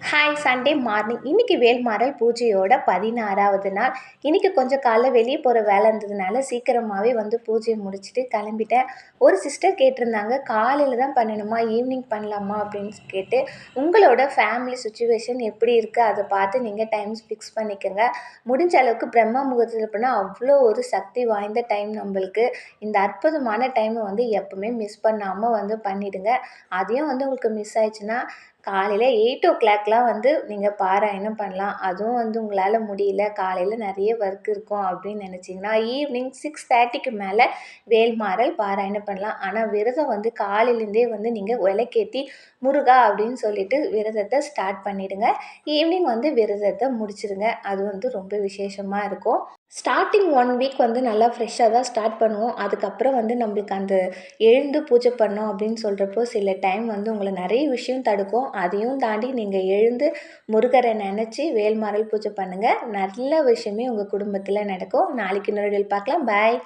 Hi Sunday morning இன்றைக்கி வேல்மாறல் பூஜையோட பதினாறாவது நாள். இன்றைக்கி கொஞ்சம் காலைல வெளியே போகிற வேலை இருந்ததுனால சீக்கிரமாகவே வந்து பூஜையை முடிச்சுட்டு கிளம்பிட்டேன். ஒரு சிஸ்டர் கேட்டிருந்தாங்க காலையில் தான் பண்ணணுமா? ஈவினிங் பண்ணலாமா? அப்படின்னு கேட்டு உங்களோட ஃபேமிலி சுச்சுவேஷன் எப்படி இருக்குது அதை பார்த்து நீங்கள் டைம் ஃபிக்ஸ் பண்ணிக்கோங்க. முடிஞ்ச அளவுக்கு பிரம்ம முகூர்த்தத்தில் பண்ணால் அவ்வளோ ஒரு சக்தி வாய்ந்த டைம் நம்மளுக்கு. இந்த அற்புதமான டைமை வந்து எப்போவுமே மிஸ் பண்ணாமல் வந்து பண்ணிவிடுங்க அதையும் வந்து உங்களுக்கு மிஸ் ஆயிடுச்சுன்னா காலையில் எயிட் ஓ கிளாக்லாம் வந்து நீங்கள் பாராயணம் பண்ணலாம்? அதுவும் வந்து உங்களால் முடியல. காலையில் நிறைய ஒர்க் இருக்கும் அப்படின்னு நினச்சிங்கன்னா ஈவினிங் சிக்ஸ் தேர்ட்டிக்கு மேலே வேல்மாறல் பாராயணம் பண்ணலாம்? ஆனால் விரதம் வந்து காலையிலேருந்தே வந்து நீங்கள் விலைக்கேற்றி முருகா அப்படின்னு சொல்லிட்டு விரதத்தை ஸ்டார்ட் பண்ணிவிடுங்க ஈவினிங் வந்து விரதத்தை முடிச்சிடுங்க அது வந்து ரொம்ப விசேஷமாக இருக்கும். ஸ்டார்டிங் ஒன் வீக் வந்து நல்லா ஃப்ரெஷ்ஷாக தான் ஸ்டார்ட் பண்ணுவோம். அதுக்கப்புறம் வந்து நம்மளுக்கு அந்த எழுந்து பூஜை பண்ணோம் அப்படின்னு சொல்கிறப்போ சில டைம் வந்து உங்களை நிறைய விஷயம் தடுக்கும். அதையும் தாண்டி நீங்கள் எழுந்து முருகரை நினச்சி வேல்மாரல் பூஜை பண்ணுங்கள் நல்ல விஷயமே உங்கள் குடும்பத்தில் நடக்கும். நாளைக்கு இன்னொரு பார்க்கலாம். பாய்